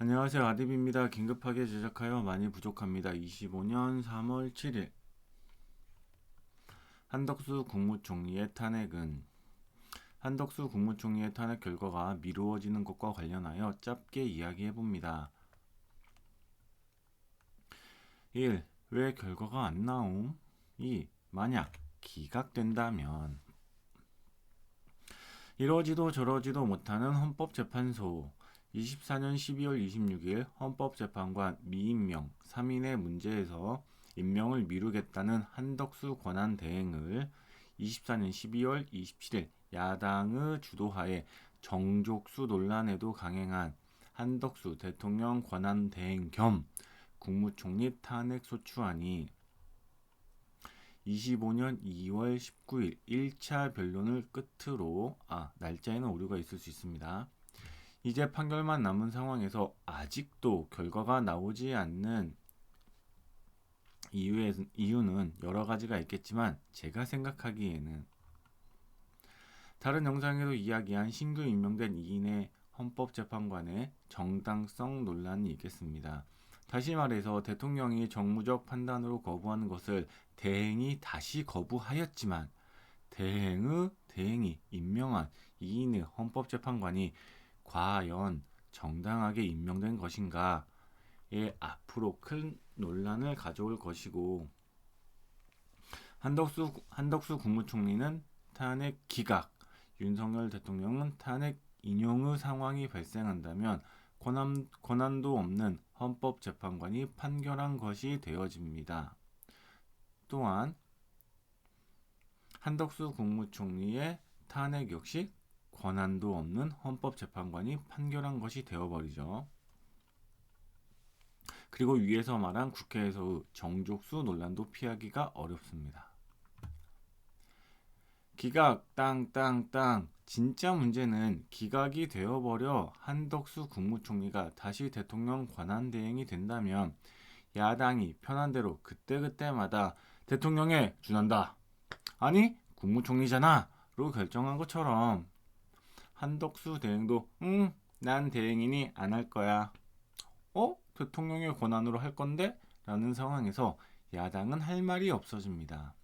안녕하세요. 아디비입니다. 긴급하게 제작하여 많이 부족합니다. 25년 3월 7일. 한덕수 국무총리의 탄핵은 한덕수 국무총리의 탄핵 결과가 미루어지는 것과 관련하여 짧게 이야기해 봅니다. 1. 왜 결과가 안 나옴? 2. 만약 기각된다면 이러지도 저러지도 못하는 헌법재판소 24년 12월 26일 헌법재판관 미임명 3인의 문제에서 임명을 미루겠다는 한덕수 권한 대행을 24년 12월 27일 야당의 주도하에 정족수 논란에도 강행한 한덕수 대통령 권한 대행 겸 국무총리 탄핵 소추안이 25년 2월 19일 1차 변론을 끝으로 아 날짜에는 오류가 있을 수 있습니다. 이제 판결만 남은 상황에서 아직도 결과가 나오지 않는 이유에, 이유는 여러 가지가 있겠지만 제가 생각하기에는 다른 영상에도 이야기한 신규 임명된 2인의 헌법재판관의 정당성 논란이 있겠습니다. 다시 말해서 대통령이 정무적 판단으로 거부하는 것을 대행이 다시 거부하였지만 대행의 대행이 임명한 2인의 헌법재판관이 과연 정당하게 임명된 것인가에 앞으로 큰 논란을 가져올 것이고 한덕수 한덕수 국무총리는 탄핵 기각, 윤석열 대통령은 탄핵 인용의 상황이 발생한다면 권한, 권한도 없는 헌법재판관이 판결한 것이 되어집니다. 또한 한덕수 국무총리의 탄핵 역시 권한도 없는 헌법재판관이 판결한 것이 되어버리죠. 그리고 위에서 말한 국회에서의 정족수 논란도 피하기가 어렵습니다. 기각 땅땅땅 진짜 문제는 기각이 되어버려 한덕수 국무총리가 다시 대통령 권한 대행이 된다면 야당이 편한 대로 그때그때마다 대통령에 준한다. 아니 국무총리잖아. 로 결정한 것처럼 한덕수 대행도 응, 난 대행이니 안 할 거야. 어? 대통령의 권한으로 할 건데? 라는 상황에서 야당은 할 말이 없어집니다.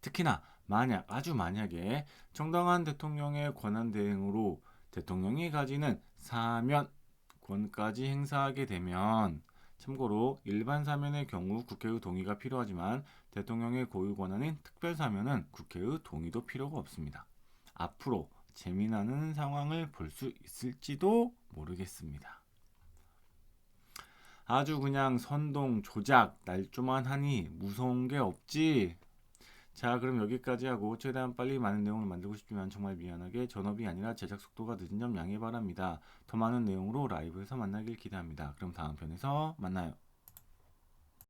특히나 만약 아주 만약에 정당한 대통령의 권한 대행으로 대통령이 가지는 사면 권까지 행사하게 되면 참고로 일반 사면의 경우 국회의 동의가 필요하지만 대통령의 고유 권한인 특별 사면은 국회의 동의도 필요가 없습니다. 앞으로 재미나는 상황을 볼 수 있을지도 모르겠습니다. 아주 그냥 선동, 조작, 날조만 하니 무서운 게 없지. 자, 그럼 여기까지 하고 최대한 빨리 많은 내용을 만들고 싶지만 정말 미안하게 전업이 아니라 제작 속도가 늦은 점 양해 바랍니다. 더 많은 내용으로 라이브에서 만나길 기대합니다. 그럼 다음 편에서 만나요.